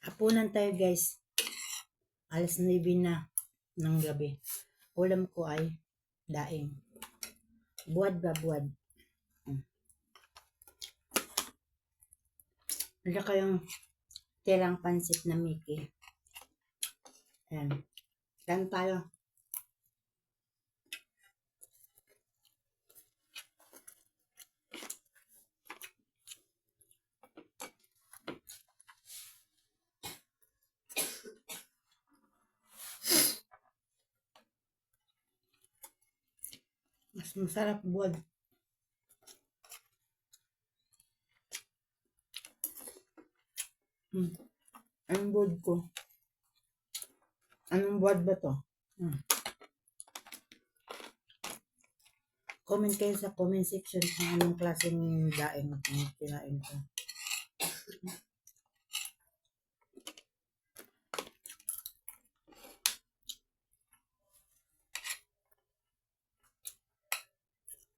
Hapunan tayo guys. Alas 9 na ng gabi. Ulam ko ay daing. Buwad ba buwad? Mm. Wala kayong tirang pansit na Mickey. Ayan. Kain tayo. Mas masarap buwad. Hmm. Anong buwad ko? Anong buwad ba to? Hmm. Comment kayo sa comment section kung anong klaseng daing kinain ko.